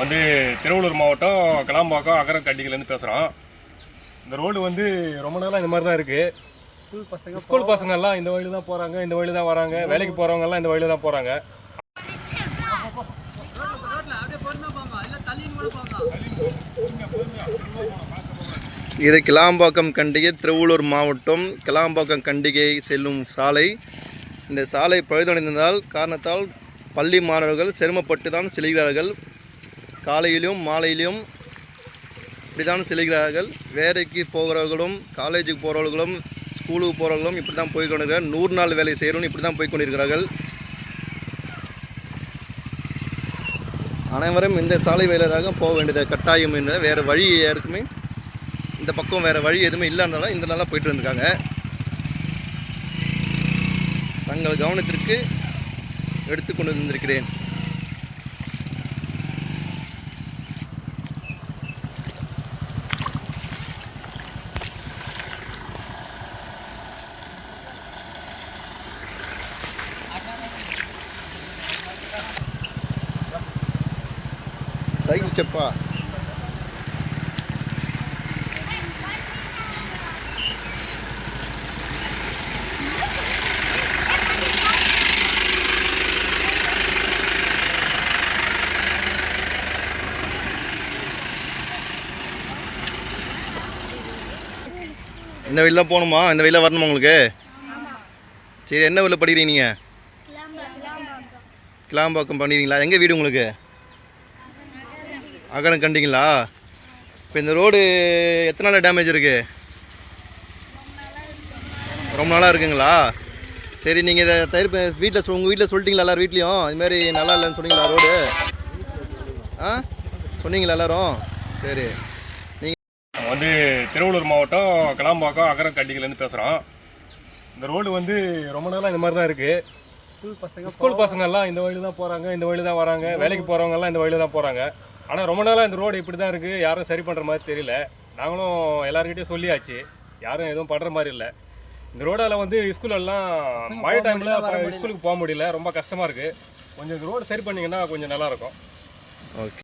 வந்து திருவள்ளூர் மாவட்டம் கிளாம்பாக்கம் அகரம் கண்டிகிலேருந்து பேசுகிறோம் இந்த ரோடு வந்து ரொம்ப நாளாக இந்த மாதிரி தான் இருக்குது ஸ்கூல் பசங்க ஸ்கூல் பசங்கள்லாம் இந்த வழியில தான் போகிறாங்க இந்த வழியில தான் வராங்க வேலைக்கு போகிறவங்கலாம் இந்த வழியில தான் போகிறாங்க இது கிளாம்பாக்கம் கண்டிகை திருவள்ளூர் மாவட்டம் கிளாம்பாக்கம் கண்டிகை செல்லும் சாலை. இந்த சாலை பழுதடைந்ததால் காரணத்தால் பள்ளி மாணவர்கள் சிரமப்பட்டு தான் செல்கிறார்கள். காலையிலும் மாலையிலும் இப்படி தான் செல்கிறார்கள். வேலைக்கு போகிறவர்களும் காலேஜுக்கு போகிறவர்களும் ஸ்கூலுக்கு போகிறவர்களும் இப்படி தான் போய் கொண்டிருக்கிறார்கள் நூறு நாள் வேலை செய்கிறவங்க இப்படி தான் போய் கொண்டிருக்கிறார்கள் அனைவரும் இந்த சாலை வேலையாக போக வேண்டியது கட்டாயம் என்ற வேறு வழி யாருக்குமே இந்த பக்கம் வேறு வழி எதுவுமே இல்லைனால இந்த நாளாக போயிட்டு இருந்திருக்காங்க தங்கள் கவனத்திற்கு எடுத்துக்கொண்டு வந்திருக்கிறேன். சைக்கிள் செப்பா இந்த வெளில போகணுமா? இந்த வெளில வரணுமா உங்களுக்கு? சரி என்ன வெளில படிக்கிறீங்க நீங்கள் கிளாம்பாக்கம். பண்ணுறீங்களா எங்கே வீடு உங்களுக்கு? அகலம் கண்டிங்களா? இப்போ இந்த ரோடு எத்தனை நாள் டேமேஜ் இருக்குது ரொம்ப நாளாக இருக்குங்களா? சரி நீங்கள் இதை தயிர் வீட்டில் உங்கள் வீட்டில் சொல்லிட்டீங்களா எல்லாரும் வீட்லேயும்? இதுமாரி நல்லா இல்லைன்னு சொன்னீங்களா ரோடு? ஆ? சொன்னீங்களா எல்லாரும்? சரி. நீங்கள் வந்து திருவள்ளூர் மாவட்டம் கிளாம்பாக்கம் அகரம் கண்டிகிலேருந்து பேசுகிறோம் இந்த ரோடு வந்து ரொம்ப நாளாக இந்த மாதிரி தான் இருக்குது ஸ்கூல் பசங்க ஸ்கூல் பசங்கள்லாம் இந்த வழியில தான் போகிறாங்க இந்த வழியில தான் வராங்க வேலைக்கு போகிறவங்கலாம் இந்த வழியில தான் போகிறாங்க ஆனால் ரொம்ப நாளாக இந்த ரோடு இப்படி தான் இருக்குது யாரும் சரி பண்ணுற மாதிரி தெரியல. நாங்களும் எல்லாருக்கிட்டையும் சொல்லியாச்சு. யாரும் எதுவும் பண்ணுற மாதிரி இல்லை. இந்த ரோடால் வந்து ஸ்கூலெல்லாம் மழை டைமில் ஸ்கூலுக்கு போக முடியல. ரொம்ப கஷ்டமாக இருக்குது கொஞ்சம் இந்த ரோடு சரி பண்ணிங்கன்னா கொஞ்சம் நல்லாயிருக்கும் ஓகே.